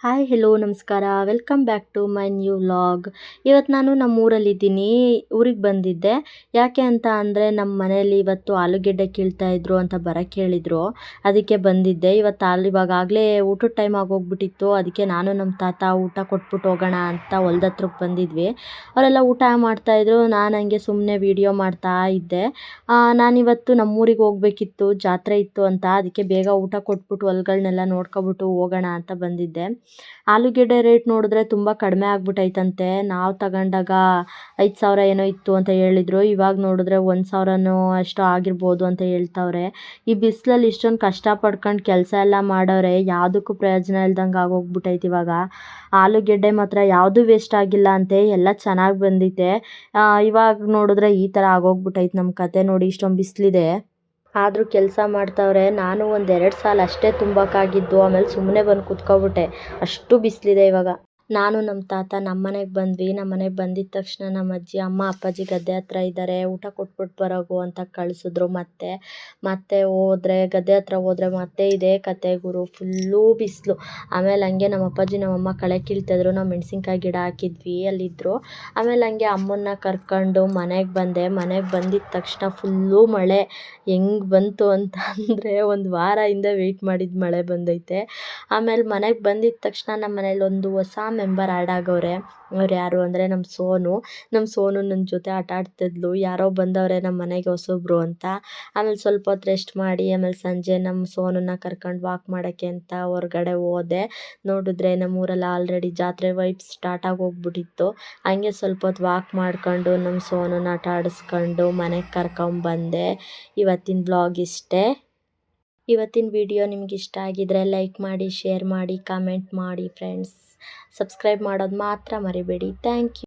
Hi hello ನಮಸ್ಕಾರ. Welcome back to my new vlog ಇವತ್ತು ನಾನು ನಮ್ಮ ಊರಲ್ಲಿದ್ದೀನಿ ಊರಿಗೆ ಬಂದಿದ್ದೆ. ಯಾಕೆ ಅಂತ ಅಂದರೆ ನಮ್ಮ ಮನೆಯಲ್ಲಿ ಇವತ್ತು ಆಲೂಗೆಡ್ಡೆ ಕೀಳ್ತಾ ಇದ್ರು ಅಂತ ಬರೋಕ್ಕೆ ಹೇಳಿದರು ಅದಕ್ಕೆ ಬಂದಿದ್ದೆ. ಇವತ್ತು ಅಲ್ಲಿ ಇವಾಗಲೇ ಊಟದ ಟೈಮ್ ಆಗೋಗ್ಬಿಟ್ಟಿತ್ತು. ಅದಕ್ಕೆ ನಾನು ನಮ್ಮ ತಾತ ಊಟ ಕೊಟ್ಬಿಟ್ಟು ಹೋಗೋಣ ಅಂತ ಹೊಲ್ದ ಹತ್ರಕ್ಕೆ ಬಂದಿದ್ವಿ. ಅವರೆಲ್ಲ ಊಟ ಮಾಡ್ತಾಯಿದ್ರು ನಾನು ಹಂಗೆ ಸುಮ್ಮನೆ ವೀಡಿಯೋ ಮಾಡ್ತಾ ಇದ್ದೆ. ನಾನಿವತ್ತು ನಮ್ಮೂರಿಗೆ ಹೋಗ್ಬೇಕಿತ್ತು. ಜಾತ್ರೆ ಇತ್ತು ಅಂತ. ಅದಕ್ಕೆ ಬೇಗ ಊಟ ಕೊಟ್ಬಿಟ್ಟು ಹೊಲ್ಗಳನ್ನೆಲ್ಲ ನೋಡ್ಕೊಬಿಟ್ಟು ಹೋಗೋಣ ಅಂತ ಬಂದಿದ್ದೆ. ಆಲೂಗೆಡ್ಡೆ ರೇಟ್ ನೋಡಿದ್ರೆ ತುಂಬ ಕಡಿಮೆ ಆಗ್ಬಿಟ್ಟೈತಂತೆ ನಾವು ತಗೊಂಡಾಗ ಐದು ಸಾವಿರ ಏನೋ ಇತ್ತು ಅಂತ ಹೇಳಿದರು. ಇವಾಗ ನೋಡಿದ್ರೆ ಒಂದು ಸಾವಿರನೋ ಅಷ್ಟು ಆಗಿರ್ಬೋದು ಅಂತ ಹೇಳ್ತವ್ರೆ. ಈ ಬಿಸಿಲಲ್ಲಿ ಇಷ್ಟೊಂದು ಕಷ್ಟ ಪಡ್ಕೊಂಡು ಕೆಲಸ ಎಲ್ಲ ಮಾಡೋರೆ ಯಾವುದಕ್ಕೂ ಪ್ರಯೋಜನ ಇಲ್ದಂಗೆ ಆಗೋಗ್ಬಿಟ್ಟೈತೆ ಇವಾಗ. ಆಲೂಗೆಡ್ಡೆ ಮಾತ್ರ ಯಾವುದೂ ವೇಸ್ಟ್ ಆಗಿಲ್ಲ ಅಂತೆ. ಎಲ್ಲ ಚೆನ್ನಾಗಿ ಬಂದಿದೆ. ಇವಾಗ ನೋಡಿದ್ರೆ ಈ ಥರ ಆಗೋಗ್ಬಿಟ್ಟೈತೆ ನಮ್ಮ ಕತೆ ನೋಡಿ. ಇಷ್ಟೊಂದು ಬಿಸಿಲಿದೆ. ಆದರೂ ಕೆಲಸ ಮಾಡ್ತವ್ರೆ, ನಾನು ಒಂದು ಎರಡು ಸಾಲ ಅಷ್ಟೇ ತುಂಬೋಕ್ಕಾಗಿದ್ದು ಆಮೇಲೆ ಸುಮ್ಮನೆ ಬಂದು ಕೂತ್ಕೊಬಿಟ್ಟೆ. ಅಷ್ಟು ಬಿಸಿಲಿದೆ ಇವಾಗ. ನಾನು ನಮ್ಮ ತಾತ ನಮ್ಮ ಮನೆಗೆ ಬಂದ್ವಿ. ನಮ್ಮ ಮನೆಗೆ ಬಂದಿದ್ದ ತಕ್ಷಣ ನಮ್ಮ ಅಜ್ಜಿ, ಅಮ್ಮ, ಅಪ್ಪಾಜಿ ಗದ್ದೆ ಹತ್ರ ಇದ್ದಾರೆ ಊಟ ಕೊಟ್ಬಿಟ್ಟು ಬರೋಗು ಅಂತ ಕಳಿಸಿದ್ರು ಮತ್ತೆ. ಮತ್ತೆ ಹೋದ್ರೆ, ಗದ್ದೆ ಹತ್ರ ಹೋದ್ರೆ ಮತ್ತೆ ಇದೇ ಕತೆ ಗುರು. ಫುಲ್ಲು ಬಿಸಿಲು. ಆಮೇಲೆ ಹಂಗೆ ನಮ್ಮ ಅಪ್ಪಾಜಿ ನಮ್ಮ ಅಮ್ಮ ಕಳೆ ಕೀಳ್ತಿದ್ರು. ನಾವು ಮೆಣಸಿನ್ಕಾಯಿ ಗಿಡ ಹಾಕಿದ್ವಿ ಅಲ್ಲಿದ್ದರು ಆಮೇಲೆ ಹಂಗೆ ಅಮ್ಮನ್ನ ಕರ್ಕೊಂಡು ಮನೆಗೆ ಬಂದೆ. ಮನೆಗೆ ಬಂದಿದ್ದ ತಕ್ಷಣ ಫುಲ್ಲು ಮಳೆ. ಹೆಂಗೆ ಬಂತು ಅಂತ ಅಂದರೆ ಒಂದು ವಾರ ಹಿಂದೆ ವೆಯ್ಟ್ ಮಾಡಿದ ಮಳೆ ಬಂದೈತೆ. ಆಮೇಲೆ ಮನೆಗೆ ಬಂದಿದ್ದ ತಕ್ಷಣ ನಮ್ಮ ಮನೇಲಿ ಒಂದು ಹೊಸ ಮೆಂಬರ್ ಆ್ಯಡ್ ಆಗವ್ರೆ. ಅವ್ರು ಯಾರು ಅಂದರೆ ನಮ್ಮ ಸೋನು. ನಮ್ಮ ಸೋನು ನನ್ನ ಜೊತೆ ಆಟ ಆಡ್ತಿದ್ಲು. ಯಾರೋ ಬಂದವ್ರೆ ನಮ್ಮ ಮನೆಗೆ ಹೊಸಬ್ರು ಅಂತ. ಆಮೇಲೆ ಸ್ವಲ್ಪ ಹೊತ್ತು ರೆಸ್ಟ್ ಮಾಡಿ, ಆಮೇಲೆ ಸಂಜೆ ನಮ್ಮ ಸೋನನ್ನ ಕರ್ಕೊಂಡು ವಾಕ್ ಮಾಡೋಕ್ಕೆ ಅಂತ ಹೊರ್ಗಡೆ ಹೋದೆ. ನೋಡಿದ್ರೆ ನಮ್ಮ ಊರಲ್ಲಿ ಆಲ್ರೆಡಿ ಜಾತ್ರೆ ವೈಪ್ ಸ್ಟಾರ್ಟ್ ಹೋಗ್ಬಿಟ್ಟಿತ್ತು ಹಂಗೆ ಸ್ವಲ್ಪ ಹೊತ್ತು ವಾಕ್ ಮಾಡ್ಕೊಂಡು ನಮ್ಮ ಸೋನನ್ನ ಆಟ ಆಡಿಸ್ಕೊಂಡು ಮನೆಗೆ ಕರ್ಕೊಂಬಂದೆ. ಇವತ್ತಿನ ಬ್ಲಾಗ್ ಇಷ್ಟೇ. ಇವತ್ತಿನ ವಿಡಿಯೋ ನಿಮ್ಗೆ ಇಷ್ಟ ಆಗಿದ್ರೆ ಲೈಕ್ ಮಾಡಿ ಶೇರ್ ಮಾಡಿ ಕಮೆಂಟ್ ಮಾಡಿ ಫ್ರೆಂಡ್ಸ್ ಸಬ್ಸ್ಕ್ರೈಬ್ ಮಾಡೋದು ಮಾತ್ರ ಮರಿಬೇಡಿ. Thank you